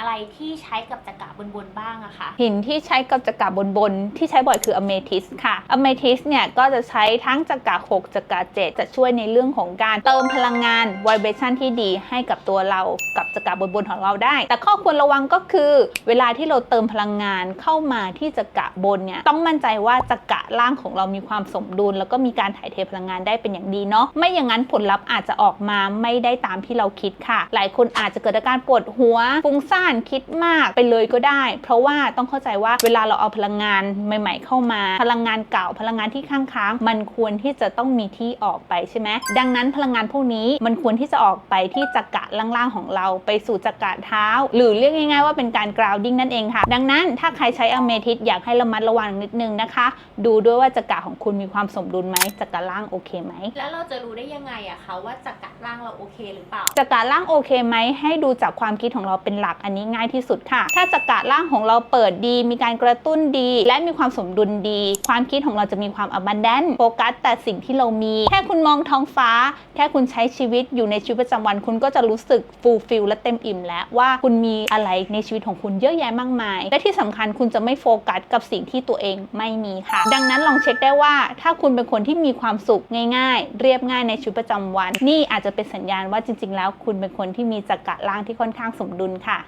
อะไรที่ใช้กับจักระบนบนๆบ้างอะคะหินที่ใช้กับจักระบนบนๆที่ใช้บ่อยคืออเมทิสค่ะอเมทิสเนี่ยก็จะใช้ทั้งจักระ6จักระ7จะช่วยในเรื่องของการเติมพลังงานไวเบชันที่ดีให้กับตัวเรากับจักระบนบนๆของเราได้ แต่ข้อควรระวังก็คือเวลาที่เราเติมพลังงานเข้ามาที่จักระบนเนี่ยต้องมั่นใจว่าจักระล่างของเรามีความสมดุล แล้วก็มีการถ่ายเทพลังงานได้เป็นอย่างดีเนาะไม่อย่างนั้นผลลัพธ์อาจจะออกมาไม่ได้ตามที่เราคิดค่ะ หลายคนอาจจะเกิดอาการปวดหัวฟุ้งซ่านคิดมากไปเลยก็ได้ เพราะว่าต้องเข้าใจว่าเวลาเราเอาพลังงานใหม่ ๆ เข้ามา พลังงานเก่าพลังงานที่ค้างค้างๆมันควรที่จะต้องมีที่ออกไปใช่ไหมดังนั้นพลังงานพวกนี้มันควรที่จะออกไปที่จักระล่างๆของเรา ไปสู่จักระเท้า หรือเรียกง่าย ๆ ว่าเป็นการ grounding นั่นเองค่ะ ดังนั้นถ้าใครใช้อเมทิสอยากให้ระมัดระวังนิดนึงนะคะ ดูด้วยว่าจักระของคุณมีความสมดุลไหมจักระล่างโอเคไหมแล้วเราจะรู้ได้ยังไงอะคะว่าจักระล่างเราโอเคหรือเปล่าจักระล่างโอเคไหมให้ดูจากความคิดของเราเป็นหลักอันนี้ง่ายที่สุดค่ะ ถ้าจักระล่างของเราเปิดดี มีการกระตุ้นดี และมีความสมดุลดี ความคิดของเราจะมีความ abundant โฟกัสแต่สิ่งที่เรามี แค่คุณมองท้องฟ้า แค่คุณใช้ชีวิตอยู่ในชีวิตประจำวัน คุณก็จะรู้สึก fulfill และเต็มอิ่มแล้วว่าคุณมีอะไรในชีวิตของคุณเยอะแยะมากมาย และที่สำคัญคุณจะไม่โฟกัสกับสิ่งที่ตัวเองไม่มีค่ะ ดังนั้นลองเช็คได้ว่า ถ้าคุณเป็นคนที่มีความสุขง่าย ๆ เรียบง่ายในชีวิตประจำวัน นี่อาจจะเป็นสัญญาณว่าจริง ๆ แล้วคุณเป็นคนที่มีจักระล่างที่ค่อนข้างสมดุลค่ะ